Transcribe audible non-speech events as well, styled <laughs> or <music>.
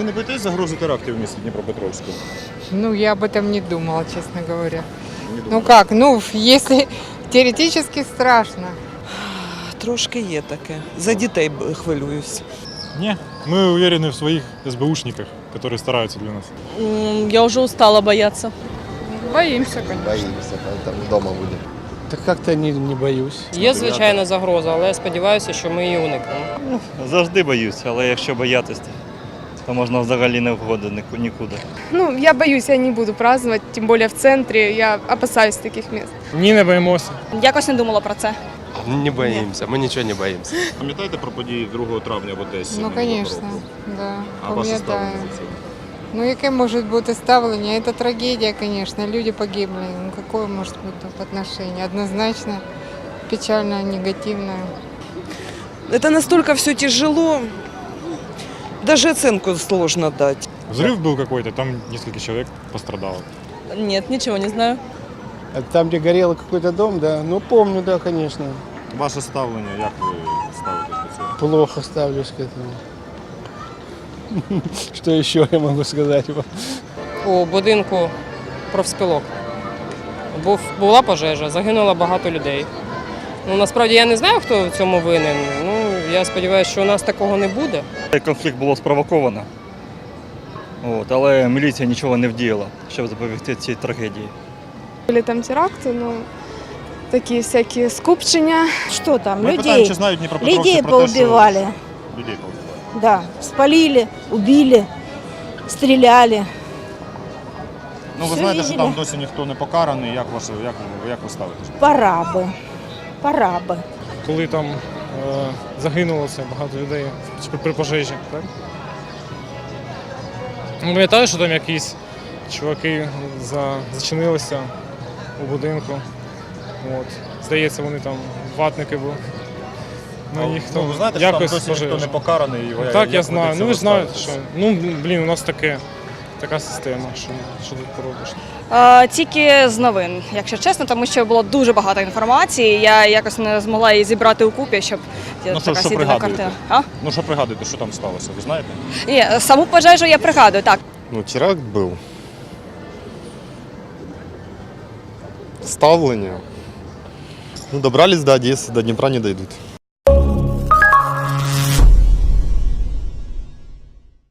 Ви не боїтесь загрози терактів в місті Дніпропетровську? Ну, я об этом не думала, честно говоря. Не Ну думаю. как, ну, если <laughs> теоретически страшно. Трошки є таке. За дітей б- хвилююсь. Не, мы уверены в своих СБУшниках, которые стараются для нас. М, Я уже устала бояться. Боимся, конечно. Боимся, поэтому дома будем. Так как-то не, не боюсь. Є звичайно загроза, але я сподіваюся, що ми її уникнемо. Завжди боюсь, але якщо боятися, то можна взагалі не входити нікуди. Ну, я боюсь, я не буду праздновать, тем более в центре. Я опасаюсь таких мест. Ні, не боїмося. Якось не думала про це. Не боимся, мы ничего не боимся. Пам'ятаєте про події 2 травня в Одесі? Ну, минулого конечно, року? да. А ваше ставлення пам'ятаю. до цього? Ну, яке може бути ставлення? Это трагедия, конечно. Люди погибли. Ну, какое может быть тут отношение? Однозначно печально, негативное. Это настолько все тяжело, даже оценку сложно дать. Взрыв был какой-то, там несколько человек пострадало. Нет, ничего не знаю. А Там, где горел какой-то дом, да? Ну, помню, да, конечно. Ваше ставлення, як ви ставитесь до цього? Плохо ставлюсь к этому. <laughs> Что еще я могу сказать вам? У будинку профспілок був, була пожежа, загинуло багато людей. Ну, насправді я не знаю, хто в цьому винен. Ну, я сподіваюся, що у нас такого не буде. Цей конфлікт було спровоковано. От, але міліція нічого не вдіяла, щоб запобігти цій трагедії. Были там теракты, ну, такие всякие скупчення. Что там? Ми питаємо, людей чи знають Дніпропетровці людей про те, що... поубивали. Людей поубивали. Да, спалили, убили, стреляли. Ну, ви Все знаєте, що видели. там досі ніхто не покараний. Як, ваше, як, ви- як ви ставитесь? Пора бы. Пора бы. Коли там е, загинуло це багато людей при, при пожежі, так? Ну, Пам'ятаю, що там якісь чуваки за, зачинилися у будинку. От. Здається, вони там ватники були. На їх ну, там ви знаєте, що там якось досі ніхто не покараний. ви- Так, як я знаю. Ну ви ж знаєте, що. Ну, блін, у нас таке, така система, що, що тут поробиш. Е, тільки з новин, якщо чесно, тому що було дуже багато інформації. Я якось не змогла її зібрати у купі, щоб Ну, що- така що сідана пригадуєте? картина. А? Ну, що пригадуєте, що там сталося, ви знаєте? Ні, саму пожежу я пригадую, так. Ну, теракт был. Ставление. Ну, добрались до Одессы, до Днепра не дойдут.